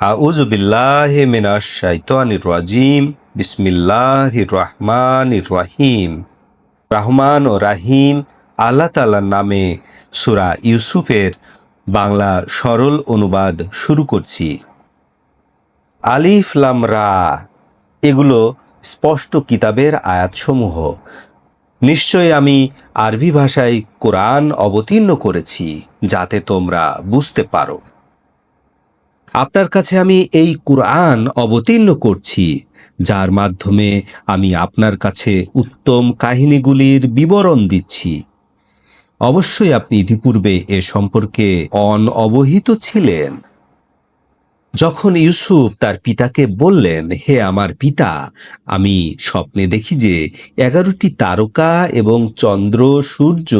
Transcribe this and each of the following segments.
আউযু বিল্লাহি মিনাশ শাইতানির রাজিম। বিসমিল্লাহির রহমানির রহিম। রহমান ও রাহিম আল্লাহ তাআলার নামে সূরা ইউসুফের বাংলা সরল অনুবাদ শুরু করছি। আলিফ লাম রা। এগুলো স্পষ্ট কিতাবের আয়াতসমূহ। নিশ্চয় আমি আরবি ভাষায় কোরআন অবতীর্ণ করেছি, যাতে তোমরা বুঝতে পারো। আপনার কাছে আমি এই কোরআন অবতীর্ণ করছি, যার মাধ্যমে আমি আপনার কাছে উত্তম কাহিনীগুলির বিবরণ দিচ্ছি। অবশ্যই আপনি ইতিপূর্বে এ সম্পর্কে অন অবহিত ছিলেন। যখন ইউসুফ তার পিতাকে বললেন, হে আমার পিতা, আমি স্বপ্নে দেখি যে এগারোটি তারকা এবং চন্দ্র সূর্য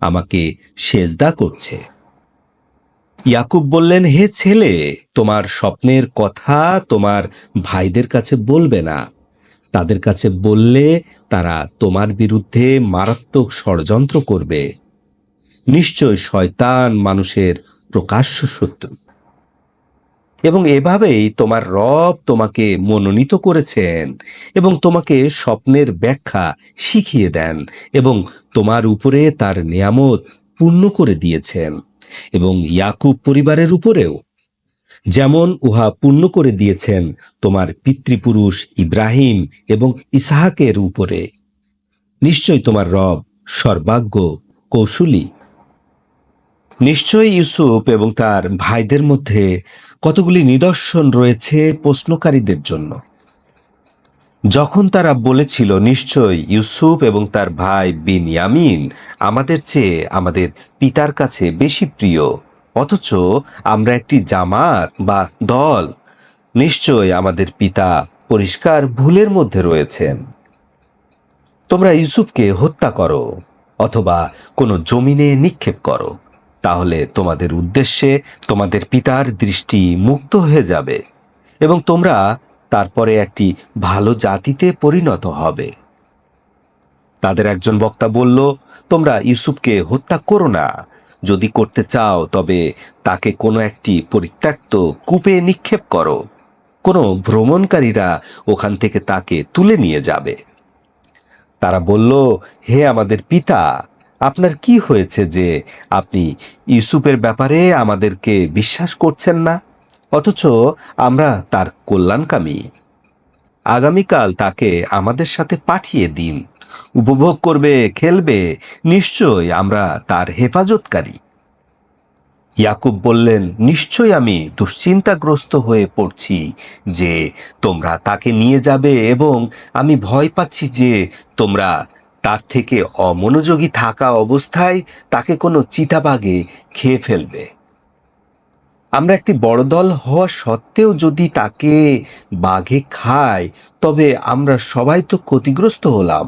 আমাকে সেজদা করছে। ইয়াকুব বললেন, হে ছেলে, তোমার স্বপ্নের কথা তোমার ভাইদের কাছে বলবে না। তাদের কাছে বললে তারা তোমার বিরুদ্ধে মারাত্মক ষড়যন্ত্র করবে। নিশ্চয় শয়তান মানুষের প্রকাশ্য শত্রু। এবং এভাবেই তোমার রব তোমাকে মনোনীত করেছেন এবং তোমাকে স্বপ্নের ব্যাখ্যা শিখিয়ে দেন এবং তোমার উপরে তার নিয়ামত পূর্ণ করে দিয়েছেন। এবং ইয়াকুব পরিবারের উপরেও। যেমন উহা পূর্ণ করে দিয়েছেন তোমার পিতৃপুরুষ ইব্রাহিম এবং ইসাহাকের উপরে। নিশ্চয় তোমার রব সর্বাজ্ঞ কৌশলী। নিশ্চয় ইউসুফ এবং তার ভাইদের মধ্যে কতগুলি নিদর্শন রয়েছে প্রশ্নকারীদের জন্য। যখন তারা বলেছিল, নিশ্চয় ইউসুফ এবং তার ভাই বিনয়ামিন আমাদের চেয়ে আমাদের পিতার কাছে বেশি প্রিয়, অথচ আমরা একটি জামাত বা দল। নিশ্চয় আমাদের পিতা পরিষ্কার ভুলের মধ্যে রয়েছেন। তোমরা ইউসুফকে হত্যা করো অথবা কোনো জমিনে নিক্ষেপ করো। তাহলে তোমাদের উদ্দেশ্যে তোমাদের পিতার দৃষ্টি মুক্ত হয়ে যাবে এবং তোমরা তারপরে একটি ভালো জাতিতে পরিণত হবে। তাদের একজন বক্তা বলল, তোমরা ইউসুফকে হত্যা করো না। যদি করতে চাও, তবে তাকে কোনো একটি পরিত্যক্ত কূপে নিক্ষেপ করো। কোনো ভ্রমণকারীরা ওখান থেকে তাকে তুলে নিয়ে যাবে। তারা বলল, হে আমাদের পিতা, আপনার কি হয়েছে যে আপনি ইউসুফের ব্যাপারে আমাদেরকে বিশ্বাস করছেন না? অথচ আমরা তার কল্যাণকামী। আগামীকাল তাকে আমাদের সাথে পাঠিয়ে দিন। উপভোগ করবে, খেলবে, নিশ্চয় আমরা তার হেফাজতকারী। ইয়াকুব বললেন, নিশ্চয় আমি দুশ্চিন্তাগ্রস্ত হয়ে পড়ছি যে তোমরা তাকে নিয়ে যাবে এবং আমি ভয় পাচ্ছি যে তোমরা তার থেকে অমনোযোগী থাকা অবস্থায় তাকে কোনো চিতাবাগে খেয়ে ফেলবে। আমরা একটি বড় দল হওয়া সত্ত্বেও যদি তাকে বাঘে খায়, তবে আমরা সবাই তো ক্ষতিগ্রস্ত হলাম।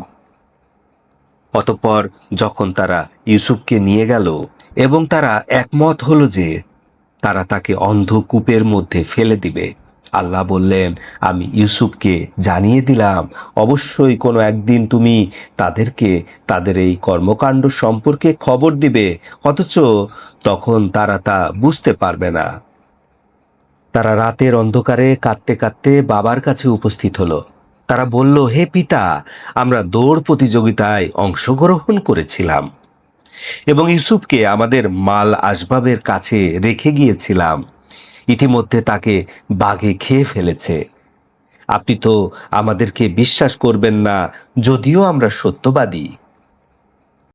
অতঃপর যখন তারা ইউসুফকে নিয়ে গেল এবং তারা একমত হলো যে তারা তাকে অন্ধকূপের মধ্যে ফেলে দিবে আল্লাহ বললেন, আমি ইউসুফকে জানিয়ে দিলাম, অবশ্যই কোনো একদিন তুমি তাদেরকে, তাদের এই কর্মকাণ্ড সম্পর্কে খবর দিবে, অথচ তখন তারা তা বুঝতে পারবে না। তারা রাতের অন্ধকারে কাঁদতে কাঁদতে বাবার কাছে উপস্থিত হলো। তারা বলল, হে পিতা, আমরা দৌড় প্রতিযোগিতায় অংশগ্রহণ করেছিলাম এবং ইউসুফকে আমাদের মাল আসবাবের কাছে রেখে গিয়েছিলাম। ইতিমধ্যে তাকে বাঘে খেয়ে ফেলেছে। আপনি তো আমাদেরকে বিশ্বাস করবেন না যদিও আমরা সত্যবাদী।